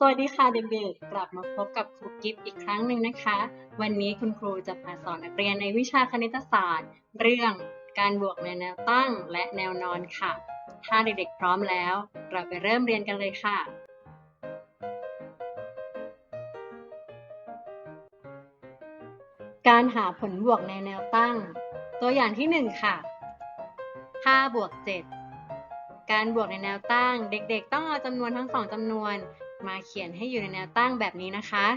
สวัสดีค่ะเด็กๆ กลับมาพบกับครูกิฟต์อีกครั้งหนึ่งนะคะ วันนี้คุณครูจะมาสอนนักเรียนในวิชาคณิตศาสตร์ เรื่องการบวกในแนวตั้งและแนวนอนค่ะ ถ้าเด็กๆพร้อมแล้ว เราไปเริ่มเรียนกันเลยค่ะ การหาผลบวกในแนวตั้ง ตัวอย่างที่ 1 ค่ะ5บวก7การบวกในแนวตั้ง เด็กๆ ต้องเอาจำนวนทั้งสองจำนวน มาเขียนให้อยู่ในแนวตั้งแบบนี้นะคะ 5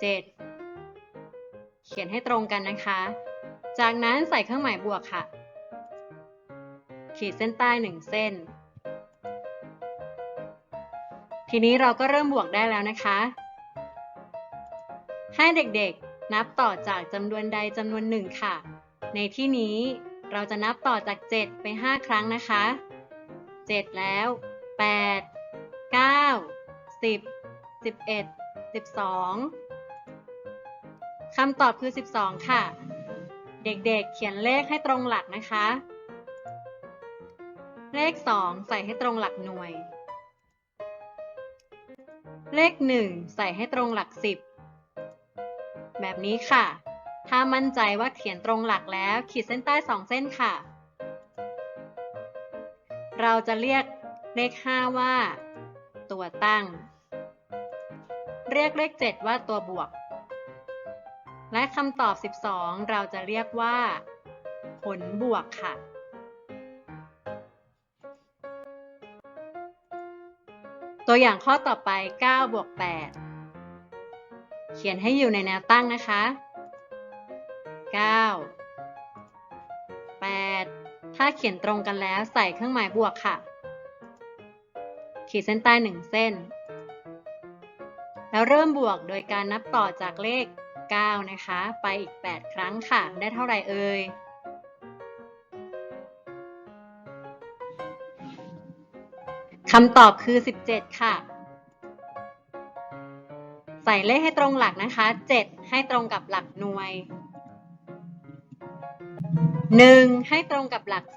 7 เขียนให้ตรงกันนะคะ จากนั้นใส่เครื่องหมายบวกค่ะ ขีดเส้นใต้หนึ่งเส้น ทีนี้เราก็เริ่มบวกได้แล้วนะคะ ให้เด็กๆนับต่อจากจำนวนใดจำนวนหนึ่งค่ะ ในที่นี้เราจะนับต่อจาก 7 ไป 5 ครั้งนะคะ 7แล้ว8 9 10 11 12คำตอบคือ 12 ค่ะ เด็กๆ เขียนเลขให้ตรงหลักนะคะ เลข 2 ใส่ให้ตรงหลักหน่วย เลข 1 ใส่ให้ตรงหลัก 10 แบบนี้ค่ะ ถ้ามั่นใจว่าเขียนตรงหลักแล้ว ขีดเส้นใต้ 2 เส้นค่ะ เราจะเรียกเลข 5 ว่า ตัวตั้ง เรียกเลข 7 ว่าตัวบวก และคำตอบ 12 เราจะเรียกว่า ผลบวกค่ะ ตัวอย่างข้อต่อไป 9 บวก 8 เขียนให้อยู่ในแนวตั้งนะคะ 9 ถ้าเขียนตรงกันแล้วใส่เครื่องหมายบวกค่ะ ขีดเส้นใต้1เส้น แล้วเริ่มบวกโดยการนับต่อจากเลข 9 นะคะ ไปอีก 8 ครั้งค่ะ ได้เท่าไหร่เอ่ยคำตอบคือ 17 ค่ะ ใส่เลขให้ตรงหลักนะคะ 7 ให้ตรงกับหลักหน่วย 1 ให้ตรงกับหลัก 10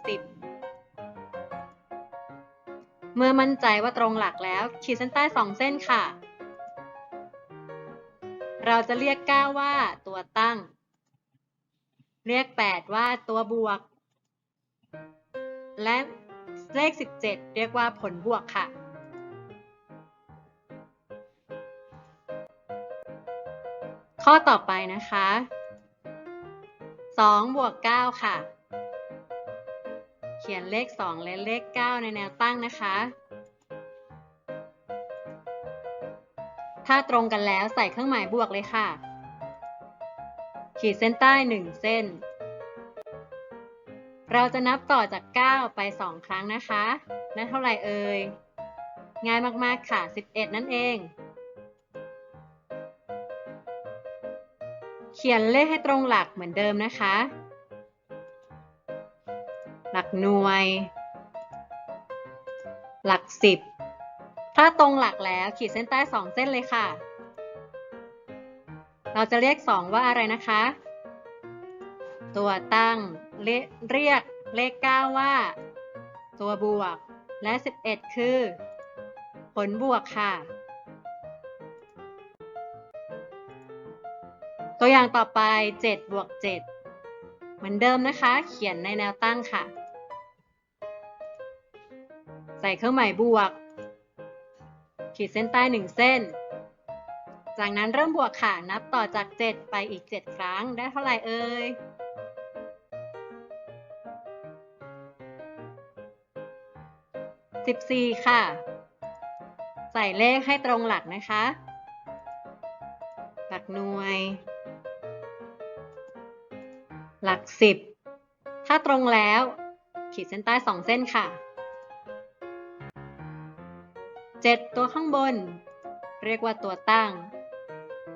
เมื่อมั่นใจว่าตรงหลักแล้ว ขีดเส้นใต้ 2 เส้นค่ะ เราจะเรียก 9 ว่าตัวตั้ง เรียก 8 ว่าตัวบวก และเลข 17 เรียกว่าผลบวกค่ะข้อต่อไปนะคะ 2บวก9ค่ะ เขียนเลข 2 และเลข 9 ในแนวตั้งนะคะ ถ้าตรงกันแล้วใส่เครื่องหมายบวกเลยค่ะ ขีดเส้นใต้ 1 เส้น เราจะนับต่อจาก 9 ไป 2 ครั้งนะคะ นั่นเท่าไหร่เอ่ย ง่ายมาก ๆ ค่ะ 11 นั่นเอง เขียนเลขให้ตรงหลักเหมือนเดิมนะคะ หลักหน่วย หลัก10ถ้าตรงหลักแล้วขีดเส้นใต้2เส้นเลยค่ะ เราจะเรียก2ว่าอะไรนะคะ ตัวตั้งเรียกเลข 9 ว่า ตัวบวก และ 11 คือ ผลบวกค่ะ ตัวอย่างต่อไป 7 บวก 7 เหมือนเดิมนะคะ เขียนในแนวตั้งค่ะ ใส่เครื่องหมายบวก ขีดเส้นใต้ 1 เส้น จากนั้นเริ่มบวกค่ะ นับต่อจาก 7 ไปอีก 7 ครั้ง ได้เท่าไหร่เอ่ย14 ค่ะ ใส่เลขให้ตรงหลักนะคะ หลักหน่วย หลัก10ถ้าตรงแล้ว ขีดเส้นใต้2เส้นค่ะ 7 ตัวข้างบน เรียกว่าตัวตั้ง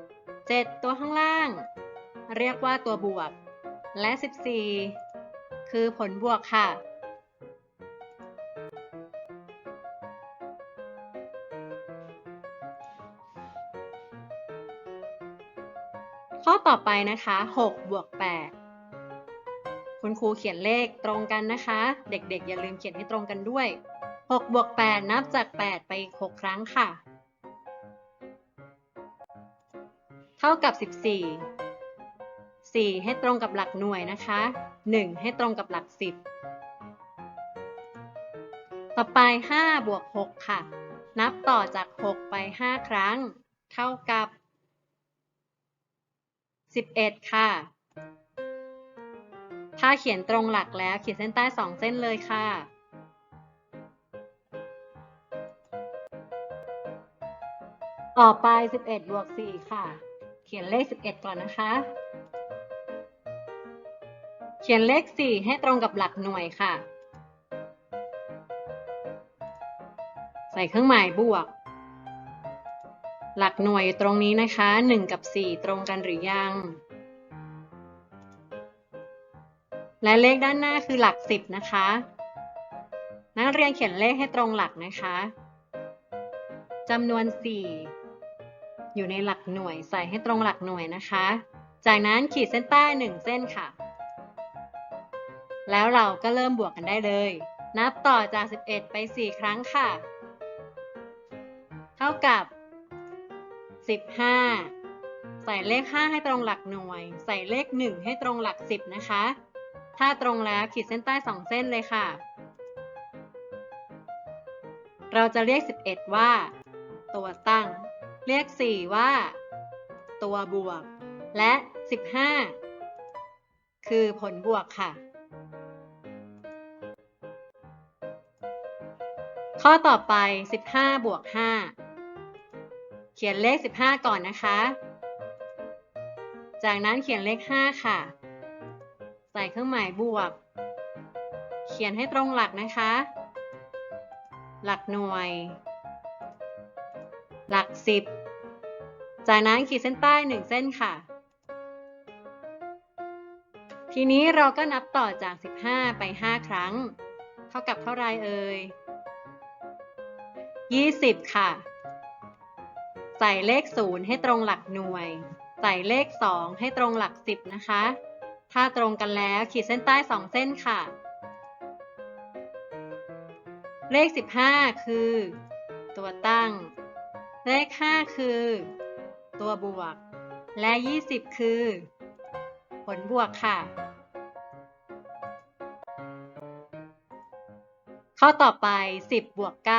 7 ตัวข้างล่าง เรียกว่าตัวบวก และ 14 คือผลบวกค่ะข้อต่อไปนะคะ 6 บวก 8 คุณครูเขียนเลขตรงกันนะคะ เด็กๆ อย่าลืมเขียนให้ตรงกันด้วย 6 บวก 8 นับจาก 8 ไปอีก6ครั้งค่ะ เท่ากับ 14 4 ให้ตรงกับหลักหน่วยนะคะ 1 ให้ตรงกับหลัก 10 ต่อไป 5 บวก 6 ค่ะ นับต่อจาก 6 ไป 5 ครั้ง เท่ากับ 11 ค่ะ ถ้าเขียนตรงหลักแล้วขีดเส้นใต้2เส้นเลยค่ะ ต่อไป 11บวก4ค่ะ เขียนเลข 11 ก่อนนะคะ เขียนเลข 4 ให้ตรงกับหลักหน่วยค่ะ ใส่เครื่องหมายบวก หลักหน่วยอยู่ตรงนี้นะคะ 1 กับ 4 ตรงกันหรือยัง และเลขด้านหน้าคือหลัก10นะคะ นักเรียนเขียนเลขให้ตรงหลักนะคะจำนวน 4 อยู่ในหลักหน่วยใส่ให้ตรงหลักหน่วยนะคะ จากนั้นขีดเส้นใต้ 1 เส้นค่ะ แล้วเราก็เริ่มบวกกันได้เลย นับต่อจาก 11 ไป 4 ครั้งค่ะ เท่ากับ 15 ใส่เลข 5 ให้ตรงหลักหน่วย ใส่เลข 1 ให้ตรงหลัก 10 นะคะ ถ้าตรงแล้วขีดเส้นใต้2เส้นเลยค่ะ เราจะเรียก 11 ว่า ตัวตั้ง เรียก 4 ว่า ตัวบวก และ 15 คือผลบวกค่ะ ข้อต่อไป 15 บวก 5 เขียนเลข 15 ก่อนนะคะ จากนั้นเขียนเลข 5 ค่ะ ใส่เครื่องหมายบวก เขียนให้ตรงหลักนะคะ หลักหน่วย หลัก10จากนั้นขีดเส้นใต้1เส้นค่ะ ทีนี้เราก็นับต่อจาก 15 ไป 5 ครั้ง เท่ากับเท่าไรเอ่ย20 ค่ะ ใส่เลข 0 ให้ตรงหลักหน่วย ใส่เลข 2 ให้ตรงหลัก 10 นะคะ ถ้าตรงกันแล้วขีดเส้นใต้ 2 เส้นค่ะ เลข 15 คือ ตัวตั้ง เลข 5 คือ ตัวบวก และ 20 คือ ผลบวกค่ะ ข้อต่อไป 10 บวก 9 10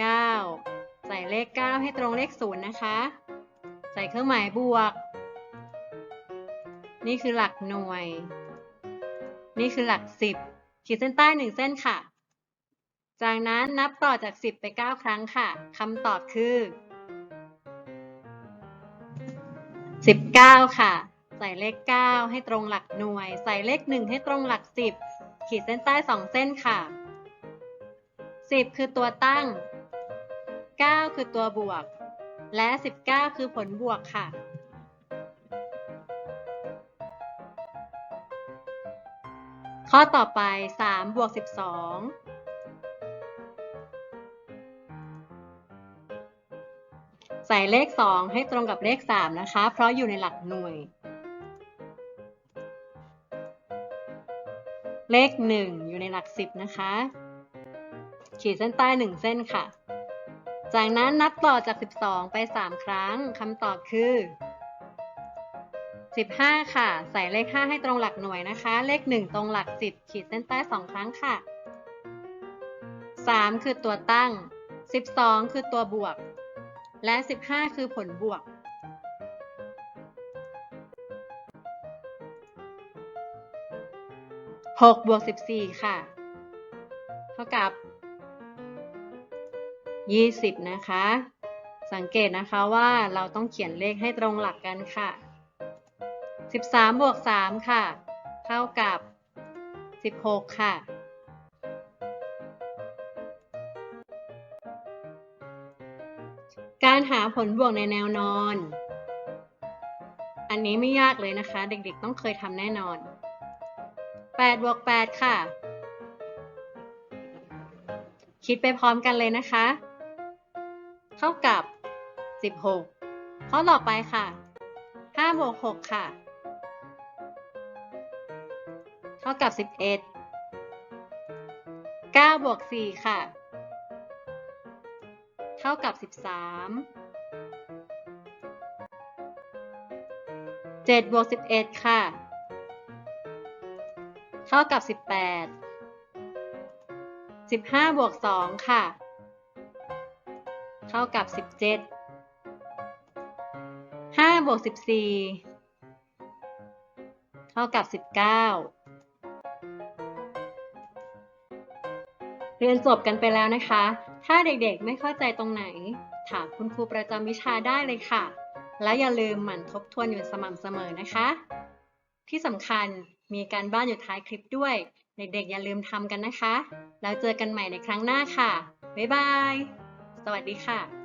9 ใส่เลข 9 ให้ตรงเลข 0 นะคะ ใส่เครื่องหมายบวก นี่คือหลักหน่วย นี่คือหลัก10ขีดเส้นใต้1เส้นค่ะ จากนั้นนับต่อจาก 10 ไป 9 ครั้งค่ะคำตอบคือ 19 ค่ะ ใส่เลข 9 ให้ตรงหลักหน่วย ใส่เลข 1 ให้ตรงหลัก 10 ขีดเส้นใต้ 2 เส้นค่ะ 10 คือตัวตั้ง 9 คือตัวบวก และ 19 คือผลบวกค่ะ ข้อต่อไป 3 บวก 12ใส่เลข 2 ให้ตรงกับเลข 3 นะคะ เพราะอยู่ในหลักหน่วย เลข 1 อยู่ในหลัก 10 นะคะ ขีดเส้นใต้ 1 เส้นค่ะ จากนั้นนับต่อจาก 12 ไป 3 ครั้งคำตอบคือ 15 ค่ะ ใส่เลข 5 ให้ตรงหลักหน่วยนะคะ เลข 1 ตรงหลัก 10 ขีดเส้นใต้ 2 ครั้งค่ะ 3 คือตัวตั้ง 12 คือตัวบวก และ 15 คือผลบวก6บวก14 ค่ะ เท่ากับ 20 นะคะ สังเกตนะคะว่าเราต้องเขียนเลขให้ตรงหลักกันค่ะ 13 บวก 3 ค่ะ เท่ากับ 16 ค่ะการหาผลบวกในแนวนอน อันนี้ไม่ยากเลยนะคะ เด็กๆต้องเคยทำแน่นอน 8บวก8ค่ะ คิดไปพร้อมกันเลยนะคะ เท่ากับ 16 ข้อต่อไปค่ะ5บวก6ค่ะ เท่ากับ 11 9บวก4ค่ะ เท่ากับ 13 7บวก11 ค่ะ เท่ากับ 18 15บวก2ค่ะ เท่ากับ 17 5บวก14 เท่ากับ 19 เรียนจบกันไปแล้วนะคะ ถ้าเด็กๆไม่เข้าใจตรงไหน ถามคุณครูประจำวิชาได้เลยค่ะ และอย่าลืมหมั่นทบทวนอยู่สม่ำเสมอนะคะ ที่สำคัญมีการบ้านอยู่ท้ายคลิปด้วย เด็กๆอย่าลืมทำกันนะคะ แล้วเจอกันใหม่ในครั้งหน้าค่ะ บ๊ายบาย สวัสดีค่ะ